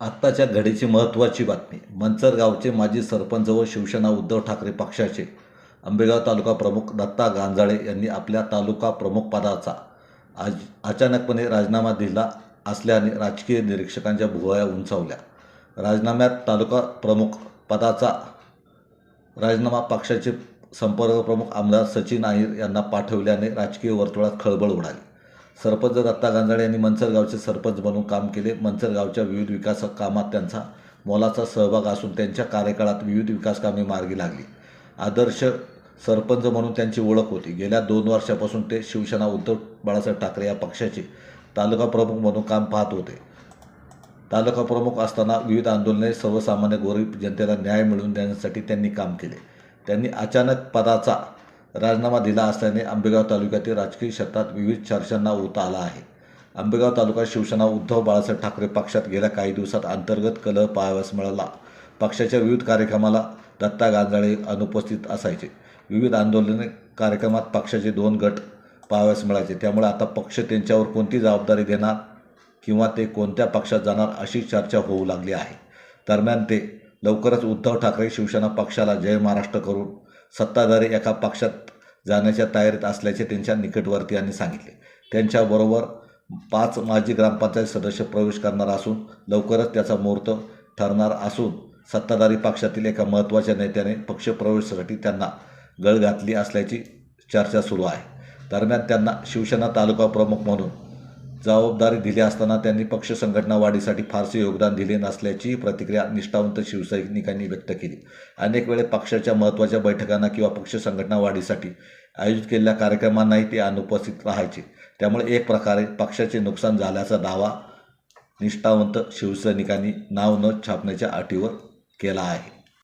आत्ताच्या घडीची महत्त्वाची बातमी. मंचरगावचे माजी सरपंच व शिवसेना उद्धव ठाकरे पक्षाचे आंबेगाव तालुका प्रमुख दत्ता गांजाळे यांनी आपल्या तालुका प्रमुख पदाचा आज अचानकपणे राजीनामा दिला असल्याने राजकीय निरीक्षकांच्या भुवया उंचावल्या. राजीनाम्यात तालुका प्रमुख पदाचा राजीनामा पक्षाचे संपर्क प्रमुख आमदार सचिन अहिर यांना पाठवल्याने राजकीय वर्तुळात खळबळ उडाली. सरपंच दत्ता गांजाळे यांनी मंचर गावचे सरपंच बनून काम केले. मंचर गावच्या विविध विकास कामात त्यांचा मोलाचा सहभाग असून त्यांच्या कार्यकाळात विविध विकास कामे मार्गी लागली. आदर्श सरपंच म्हणून त्यांची ओळख होती. गेल्या दोन वर्षापासून ते शिवसेना उद्धव बाळासाहेब ठाकरे या पक्षाचे तालुका प्रमुख म्हणून काम पाहत होते. तालुका प्रमुख असताना विविध आंदोलने सर्वसामान्य गरीब जनतेला न्याय मिळवून देण्यासाठी त्यांनी काम केले. त्यांनी अचानक पदाचा राजीनामा दिला असल्याने आंबेगाव तालुक्यातील राजकीय क्षेत्रात विविध चर्चांना उता आला आहे. आंबेगाव तालुका शिवसेना उद्धव बाळासाहेब ठाकरे पक्षात गेल्या काही दिवसात अंतर्गत कलह पाहावयास मिळाला. पक्षाच्या विविध कार्यक्रमाला दत्ता गांजाळे अनुपस्थित असायचे. विविध आंदोलने कार्यक्रमात पक्षाचे दोन गट पाहावयास मिळायचे. त्यामुळे आता पक्ष त्यांच्यावर कोणती जबाबदारी देणार किंवा ते कोणत्या पक्षात जाणार अशी चर्चा होऊ लागली आहे. दरम्यान ते लवकरच उद्धव ठाकरे शिवसेना पक्षाला जय महाराष्ट्र करून सत्ताधारी एका पक्षात जाण्याच्या तयारीत असल्याचे त्यांच्या निकटवर्तीयांनी सांगितले. त्यांच्याबरोबर पाच माजी ग्रामपंचायत सदस्य प्रवेश करणार असून लवकरच त्याचा मुहूर्त ठरणार असून सत्ताधारी पक्षातील एका महत्त्वाच्या नेत्याने पक्षप्रवेशासाठी त्यांना गळ घातली असल्याची चर्चा सुरू आहे. दरम्यान त्यांना शिवसेना तालुका प्रमुख म्हणून जबाबदारी दिली असताना त्यांनी पक्ष संघटना वाढीसाठी फारसे योगदान दिले नसल्याची प्रतिक्रिया निष्ठावंत शिवसैनिकांनी व्यक्त केली. अनेक वेळे पक्षाच्या महत्त्वाच्या बैठकांना किंवा पक्ष संघटना वाढीसाठी आयोजित केलेल्या कार्यक्रमांनाही ते अनुपस्थित राहायचे. त्यामुळे एक प्रकारे पक्षाचे नुकसान झाल्याचा दावा निष्ठावंत शिवसैनिकांनी नाव न छापण्याच्या अटीवर केला आहे.